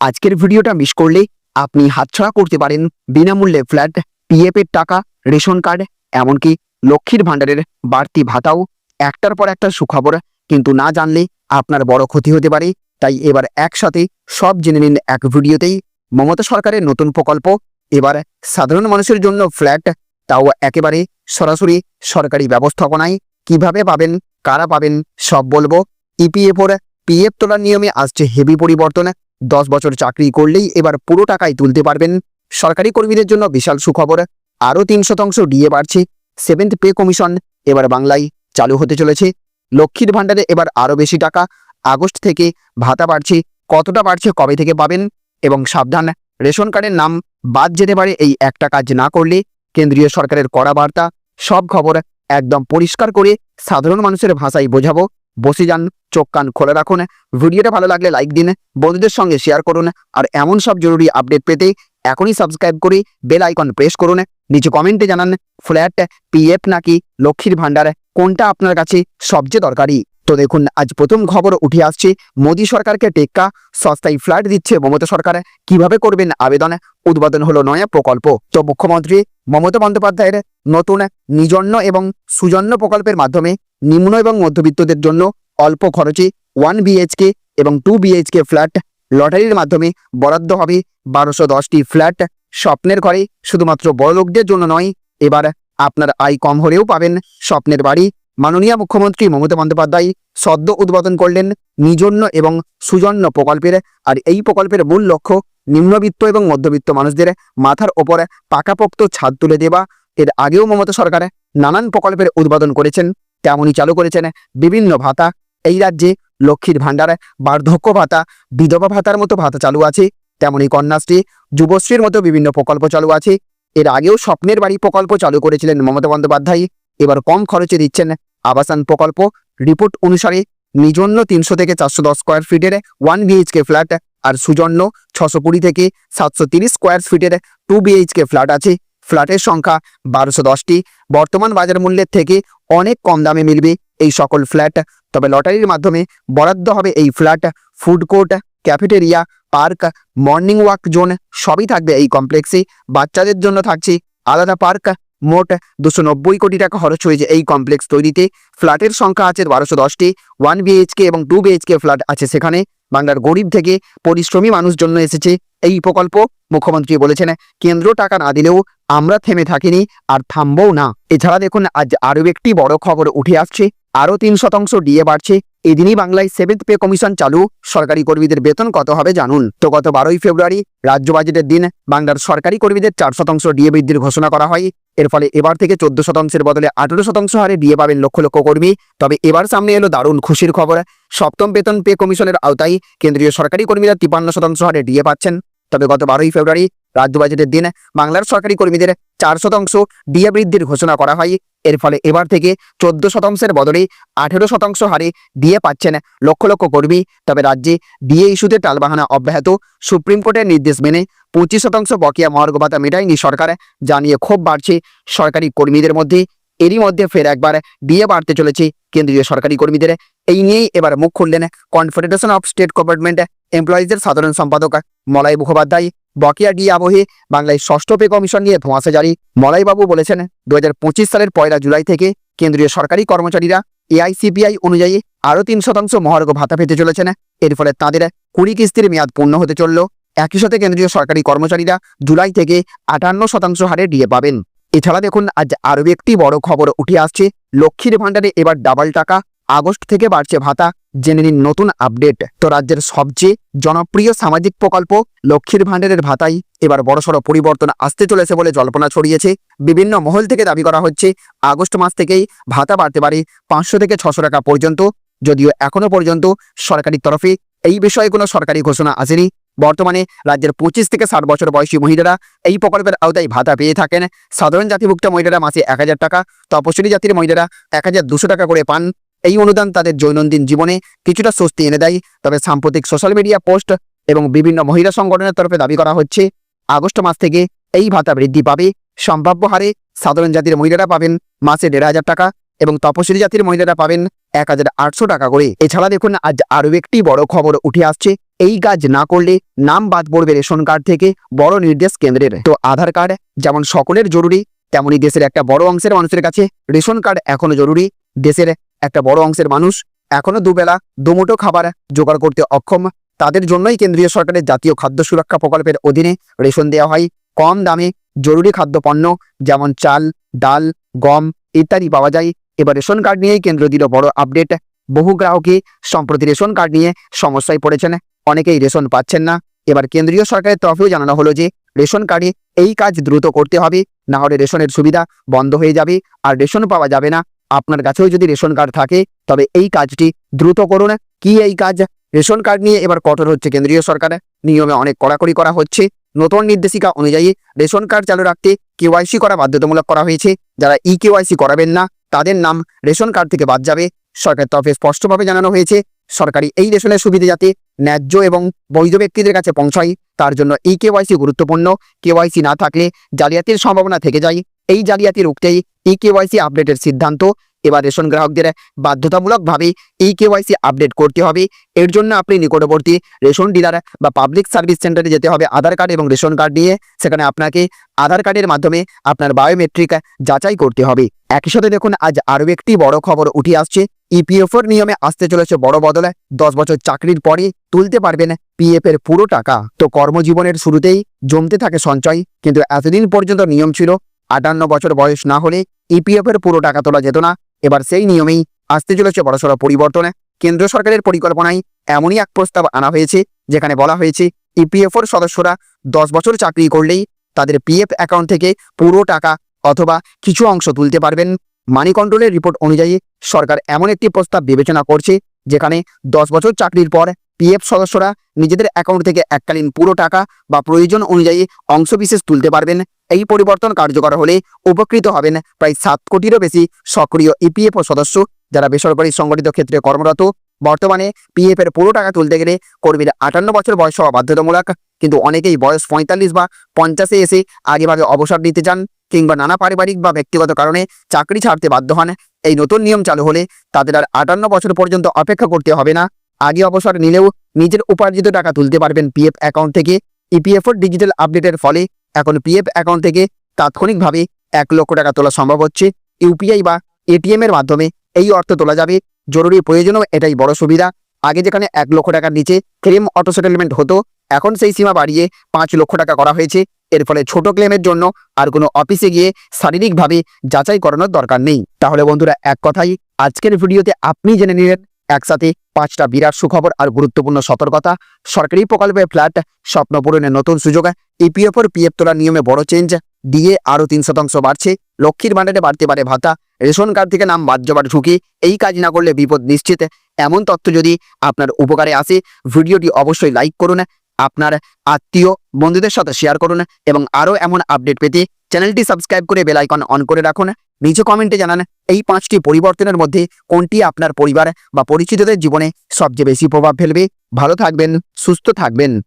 আজকের ভিডিওটা মিস করলে আপনি হাতছাড়া করতে পারেন বিনামূল্যে ফ্ল্যাট পিএফ এর টাকা, রেশন কার্ড এমনকি লক্ষ্মীর ভাণ্ডারের বাড়তি ভাতাও। একটার পর একটা সুখবর, কিন্তু না জানলে আপনার বড় ক্ষতি হতে পারে। তাই এবার একসাথে সব জেনে নিন এক ভিডিওতেই। মমতা সরকারের নতুন প্রকল্প, এবার সাধারণ মানুষের জন্য ফ্ল্যাট তাও একেবারে সরাসরি সরকারি ব্যবস্থাপনায়। কীভাবে পাবেন, কারা পাবেন, সব বলব। ইপিএফওর পিএফ তোলার নিয়মে আসছে হেভি পরিবর্তন। দশ বছর চাকরি করলেই এবার পুরো টাকায় তুলতে পারবেন। সরকারি কর্মীদের জন্য বিশাল সুখবর। আরও তিন শতাংশ ডিএ বাড়ছে। সেভেন্থ পে কমিশন এবার বাংলায় চালু হতে চলেছে। লক্ষ্মীর ভাণ্ডারে এবার আরও বেশি টাকা। আগস্ট থেকে ভাতা বাড়ছে। কতটা বাড়ছে কবে থেকে পাবেন? এবং সাবধান, রেশন কার্ডের নাম বাদ যেতে পারে এই একটা কাজ না করলে। কেন্দ্রীয় সরকারের কড়া বার্তা। সব খবর একদম পরিষ্কার করে সাধারণ মানুষের ভাষায় বোঝাবো। বসে যান, চোখ কান খোলা রাখুন। ভিডিওটা ভালো লাগলে লাইক দিন, বন্ধুদের সঙ্গে শেয়ার করুন। আর এমন সব জরুরি আপডেট পেতে এখনই সাবস্ক্রাইব করে বেল আইকন প্রেস করুন। নিচে কমেন্টে জানান ফ্ল্যাট পিএফ নাকি লক্ষ্মীর ভাণ্ডার, কোনটা আপনার কাছে সবচেয়ে দরকারি? তো দেখুন, আজ প্রথম খবর উঠে আসছে, মোদী সরকারকে টেক্কা, সস্তায় ফ্ল্যাট দিচ্ছে মমতা সরকার। কীভাবে করবেন আবেদন? উদ্বোধন হলো নয়া প্রকল্প। তো মুখ্যমন্ত্রী মমতা বন্দ্যোপাধ্যায়ের নতুন নিজন্য এবং সুজন্য প্রকল্পের মাধ্যমে নিম্ন এবং মধ্যবিত্তদের জন্য অল্প খরচে ওয়ান বিএইচকে এবং টু বিএইচকে ফ্ল্যাট লটারির মাধ্যমে বরাদ্দ হবে বারোশো দশটি ফ্ল্যাট স্বপ্নের ঘরে। শুধুমাত্র বড়লোকদের জন্য নয়, এবার আপনার আয় কম হলেও পাবেন স্বপ্নের বাড়ি। মাননীয় মুখ্যমন্ত্রী মমতা বন্দ্যোপাধ্যায় সদ্য উদ্বোধন করলেন নিজন্য এবং সুজন্য প্রকল্পের। আর এই প্রকল্পের মূল লক্ষ্য নিম্নবিত্ত এবং মধ্যবিত্ত মানুষদের মাথার ওপর পাকাপোক্ত ছাদ তুলে দেওয়া। এর আগেও মমতা সরকার নানান প্রকল্পের উদ্বোধন করেছেন। তেমনই চালু করেছেন বিভিন্ন ভাতা। এই রাজ্যে লক্ষ্মীর ভাণ্ডার, বার্ধক্য ভাতা, বিধবা ভাতার মতো ভাতা চালু আছে। তেমনি কন্যাশ্রী, যুবশ্রীর মতো বিভিন্ন প্রকল্প চালু আছে। এর আগেও স্বপ্নের বাড়ি প্রকল্প চালু করেছিলেন মমতা বন্দ্যোপাধ্যায়। এবার কম খরচে দিচ্ছেন আবাসন প্রকল্প। রিপোর্ট অনুসারে নিজন্য তিনশো থেকে চারশো দশ স্কোয়ার ফিটের ওয়ান বিএইচকে ফ্ল্যাট আর সুজন্য ছশো কুড়ি থেকে সাতশো তিরিশ স্কোয়ার ফিটের টু বিএইচকে ফ্ল্যাট আছে। ফ্ল্যাটের সংখ্যা বারোশো দশটি বর্তমান বাজার মূল্যের থেকে অনেক কম দামে মিলবে এই সকল ফ্ল্যাট। তবে লটারির মাধ্যমে বরাদ্দ হবে এই flat. Food court, cafeteria, park, morning walk zone সবই থাকবে এই কমপ্লেক্সে। বাচ্চাদের জন্য থাকছে আলাদা পার্ক। মোট দুশো নব্বই কোটি টাকা খরচ হয়েছে এই কমপ্লেক্স তৈরিতে। ফ্ল্যাটের সংখ্যা আছে বারোশো দশটি। ওয়ান বিএইচকে এবং টু বিএইচকে ফ্ল্যাট আছে সেখানে। বাংলার গরিব থেকে পরিশ্রমী মানুষ জন্য এসেছে। এই প্রকল্প মুখ্যমন্ত্রী বলেছেন, কেন্দ্র টাকা না দিলেও আমরা থেমে থাকিনি আর থামবও না। এছাড়া দেখুন, আজ আরও একটি বড় খবর উঠে আসছে। আরও তিন শতাংশ ডিএ বাড়ছে। এদিনই বাংলায় সেভেন্থ পে কমিশন চালু। সরকারি কর্মীদের বেতন কত হবে জানুন। তো গত বারোই ফেব্রুয়ারি রাজ্য বাজেটের দিন বাংলার সরকারি কর্মীদের চার শতাংশ ডিএ বৃদ্ধির ঘোষণা করা হয়। এর ফলে এবার থেকে চোদ্দ শতাংশের বদলে আঠেরো শতাংশ হারে ডিএ পাবেন লক্ষ লক্ষ কর্মী। তবে এবার সামনে এলো দারুণ খুশির খবর। সপ্তম বেতন পে কমিশনের আওতায় কেন্দ্রীয় সরকারি কর্মীরা তিপান্ন শতাংশ হারে ডিএ পাচ্ছেন। তবে গত বারোই ফেব্রুয়ারি রাজ্য বাজেটের দিন বাংলার সরকারি কর্মীদের চার শতাংশ ডিএ বৃদ্ধির ঘোষণা করা হয়। এর ফলে এবার থেকে চোদ্দ শতাংশের বদলে আঠেরো শতাংশ হারে ডিএ পাচ্ছেন লক্ষ লক্ষ কর্মী। তবে রাজ্যে ডিএ ইস্যুতে টালবাহানা অব্যাহত। সুপ্রিম কোর্টের নির্দেশ মেনে পঁচিশ শতাংশ বকেয়া মহার্ঘ ভাতা মেটায়নি সরকার। জানিয়ে ক্ষোভ বাড়ছে সরকারি কর্মীদের মধ্যে। এরই মধ্যে ফের একবার ডিএ বাড়তে চলেছে কেন্দ্রীয় সরকারি কর্মীদের। এই নিয়েই এবার মুখ খুললেন কনফেডারেশন অফ স্টেট গভর্নমেন্ট এমপ্লয়িজের সাধারণ সম্পাদক মলয় মুখোপাধ্যায়। বকেয়া ডিএ আবহে বাংলায় ষষ্ঠ পে কমিশন নিয়ে ধোঁয়াশা জারি। মলয়বাবু বলেছেন দুই হাজার পঁচিশ সালের পয়লা জুলাই থেকে কেন্দ্রীয় সরকারি কর্মচারীরা এআইসিপিআই অনুযায়ী আরও তিন শতাংশ মহার্ঘ ভাতা পেতে চলেছেন। এর ফলে তাদের কুড়ি কিস্তির মেয়াদ পূর্ণ হতে চলল। একই সাথে কেন্দ্রীয় সরকারি কর্মচারীরা জুলাই থেকে আটান্ন শতাংশ হারে ডিএ পাবেন। এছাড়া দেখুন, আজ আরও একটি বড় খবর উঠে আসছে। লক্ষ্মীর ভাণ্ডারে এবার ডাবল টাকা। আগস্ট থেকে বাড়ছে ভাতা। জেনে নিন নতুন আপডেট। তো রাজ্যের সবচেয়ে জনপ্রিয় সামাজিক প্রকল্প লক্ষ্মীর ভাণ্ডারের ভাতাই। এবার বড়সড় পরিবর্তন আসতে চলেছে বলে জল্পনা ছড়িয়েছে। বিভিন্ন মহল থেকে দাবি করা হচ্ছে, আগস্ট মাস থেকেই ভাতা বাড়তে পারে পাঁচশো থেকে ছশো টাকা পর্যন্ত। যদিও এখনও পর্যন্ত সরকারি তরফে এই বিষয়ে কোনো সরকারি ঘোষণা আসেনি। বর্তমানে রাজ্যের পঁচিশ থেকে ষাট বছর বয়সী মহিলারা এই প্রকল্পের আওতায় ভাতা পেয়ে থাকেন। সাধারণ জাতিভুক্ত মহিলারা মাসে এক হাজার টাকা, তপশিলি জাতির মহিলারা এক টাকা করে পান। এই অনুদান তাদের দৈনন্দিন জীবনে কিছুটা স্বস্তি এনে দেয়। তবে সাম্প্রতিক সোশ্যাল মিডিয়া পোস্ট এবং বিভিন্ন মহিলা সংগঠনের তরফে দাবি করা হচ্ছে, আগস্ট মাস থেকে এই ভাতা বৃদ্ধি পাবে। সম্ভাব্য হারে সাধারণ জাতির মহিলারা পাবেন মাসে দেড় হাজার টাকা এবং তপশিলি জাতির মহিলারা পাবেন এক হাজার আটশো টাকা করে। এছাড়া দেখুন, আজ আরও একটি বড় খবর উঠে আসছে। এই কাজ না করলে নাম বাদ পড়বে রেশন কার্ড থেকে, বড় নির্দেশ কেন্দ্রের। তো আধার কার্ড যেমন সকলের জরুরি, তেমনি দেশের একটা বড় অংশের মানুষের কাছে রেশন কার্ড এখনও জরুরি। দেশের একটা বড় অংশের মানুষ এখনও দুবেলা, দুমুঠো খাবার জোগাড় করতে অক্ষম। তাদের জন্যই কেন্দ্রীয় সরকারের জাতীয় খাদ্য সুরক্ষা প্রকল্পের অধীনে রেশন দেওয়া হয়। কম দামে জরুরি খাদ্যপণ্য যেমন চাল, ডাল, গম ইত্যাদি পাওয়া যায়। এবার রেশন কার্ড নিয়েই কেন্দ্র দিল বড় আপডেট। বহু গ্রাহকই সম্প্রতি রেশন কার্ড নিয়ে সমস্যায় পড়েছেন। অনেকেই রেশন পাচ্ছেন না। এবার কেন্দ্রীয় সরকারের তরফেও জানানো হলো যে, রেশন কার্ডে এই কাজ দ্রুত করতে হবে। না হলে রেশনের সুবিধা বন্ধ হয়ে যাবে। আর রেশন পাওয়া যাবে না। আপনার কাছেও যদি রেশন কার্ড থাকে, তবে এই কাজটি দ্রুত করুন। কি এই কাজ? রেশন কার্ড নিয়ে এবার কঠোর হচ্ছে কেন্দ্রীয় সরকার। নিয়মে অনেক কড়াকড়ি করা হচ্ছে। নতুন নির্দেশিকা অনুযায়ী রেশন কার্ড চালু রাখতে কেওয়াইসি করা বাধ্যতামূলক করা হয়েছে। যারা ই কেওয়াইসি করাবেন না, তাদের নাম রেশন কার্ড থেকে বাদ যাবে। সরকারের তরফে স্পষ্টভাবে জানানো হয়েছে, সরকারি এই রেশনের সুবিধা যাতে ন্যায্য এবং বৈধ ব্যক্তিদের কাছে পৌঁছায়, তার জন্য এই কেওয়াইসি গুরুত্বপূর্ণ। কেওয়াইসি না থাকলে জালিয়াতির সম্ভাবনা থেকে যায়। এই জালিয়াতি রুখতেই ই কেওয়াইসি আপডেটের সিদ্ধান্ত। এবার রেশন গ্রাহকদের বাধ্যতামূলকভাবে ই কেওয়াইসি আপডেট করতে হবে। এর জন্য আপনি নিকটবর্তী রেশন ডিলার বা পাবলিক সার্ভিস সেন্টারে যেতে হবে আধার কার্ড এবং রেশন কার্ড নিয়ে। সেখানে আপনাকে আধার কার্ডের মাধ্যমে আপনার বায়োমেট্রিক যাচাই করতে হবে। একই সাথে দেখুন, আজ আরও একটি বড় খবর উঠে আসছে। ইপিএফওর নিয়মে আসতে চলেছে বড় বদলে। দশ বছর চাকরির পরে তুলতে পারবেন পিএফ এর পুরো টাকা। তো কর্মজীবনের শুরুতেই জমতে থাকে সঞ্চয়। কিন্তু এতদিন পর্যন্ত নিয়ম ছিল আটান্ন বছর বয়স না হলে ইপিএফ এর পুরো টাকা তোলা যেত না। এবার সেই নিয়মেই আসতে চলেছে বড়সড় পরিবর্তন। কেন্দ্র সরকারের পরিকল্পনায় এমনই এক প্রস্তাব আনা হয়েছে, যেখানে বলা হয়েছে ইপিএফওর সদস্যরা দশ বছর চাকরি করলেই তাদের পিএফ অ্যাকাউন্ট থেকে পুরো টাকা অথবা কিছু অংশ তুলতে পারবেন। মানি কন্ট্রোলের রিপোর্ট অনুযায়ী সরকার এমন একটি প্রস্তাব বিবেচনা করছে, যেখানে দশ বছর চাকরির পর পিএফ সদস্যরা নিজেদের অ্যাকাউন্ট থেকে এককালীন পুরো টাকা বা প্রয়োজন অনুযায়ী অংশবিশেষ তুলতে পারবেন। এই পরিবর্তন কার্যকর হলে উপকৃত হবেন প্রায় সাত কোটিরও বেশি সক্রিয় ইপিএফও সদস্য যারা বেসরকারি সংগঠিত ক্ষেত্রে কর্মরত। বর্তমানে পিএফ এর পুরো টাকা তুলতে গেলে কর্মীরা আটান্ন বছর বয়স হওয়া বাধ্যতামূলক। কিন্তু অনেকেই বয়স পঁয়তাল্লিশ বা পঞ্চাশে এসে আগেভাগে অবসর নিতে চান কিংবা নানা পারিবারিক বা ব্যক্তিগত কারণে চাকরি ছাড়তে বাধ্য হন। এই নতুন নিয়ম চালু হলে তাদের আর আটান্ন বছর পর্যন্ত অপেক্ষা করতে হবে না। আগে অবসর নিলেও নিজের উপার্জিত টাকা তুলতে পারবেন পিএফ অ্যাকাউন্ট থেকে। ইপিএফওর ডিজিটাল আপডেটের ফলে এখন পিএফ অ্যাকাউন্ট থেকে তাৎক্ষণিকভাবে এক লক্ষ টাকা তোলা সম্ভব হচ্ছে। ইউপিআই বা এটিএম এর মাধ্যমে এই অর্থ তোলা যাবে। জরুরি প্রয়োজনেও এটাই বড় সুবিধা। আগে যেখানে এক লক্ষ টাকার নিচে ক্লেম অটো সেটেলমেন্ট হতো, এখন সেই সীমা বাড়িয়ে পাঁচ লক্ষ টাকা করা হয়েছে। এর ফলে ছোট ক্লেমের জন্য আর কোনো অফিসে গিয়ে শারীরিকভাবে যাচাই করানোর দরকার নেই। তাহলে বন্ধুরা, এক কথাই আজকের ভিডিওতে আপনি জেনে নিলেন একসাথে পাঁচটা বিরাট সুখবর আর গুরুত্বপূর্ণ সতর্কতা। সরকারি প্রকল্পে ফ্ল্যাট, স্বপ্ন পূরণের নতুন সুযোগ ইপিএফওর পিএফ তোলার নিয়মে বড় চেঞ্জ দিয়ে আরও তিন শতাংশ বাড়ছে, লক্ষ্মীর ভাণ্ডারে বাড়তে পারে ভাতা, রেশন কার্ড থেকে নাম বাদ যাবার ঝুঁকি, এই কাজ না করলে বিপদ নিশ্চিত। এমন তথ্য যদি আপনার উপকারে আসে, ভিডিওটি অবশ্যই লাইক করুন, আপনার আত্মীয় বন্ধুদের সাথে শেয়ার করুন এবং আরও এমন আপডেট পেতে চ্যানেলটি সাবস্ক্রাইব করে বেল আইকন অন করে রাখুন। নিচে কমেন্টে জানান এই পাঁচটি পরিবর্তনের মধ্যে কোনটি আপনার পরিবার বা পরিচিতদের জীবনে সবচেয়ে বেশি প্রভাব ফেলবে। ভালো থাকবেন, সুস্থ থাকবেন।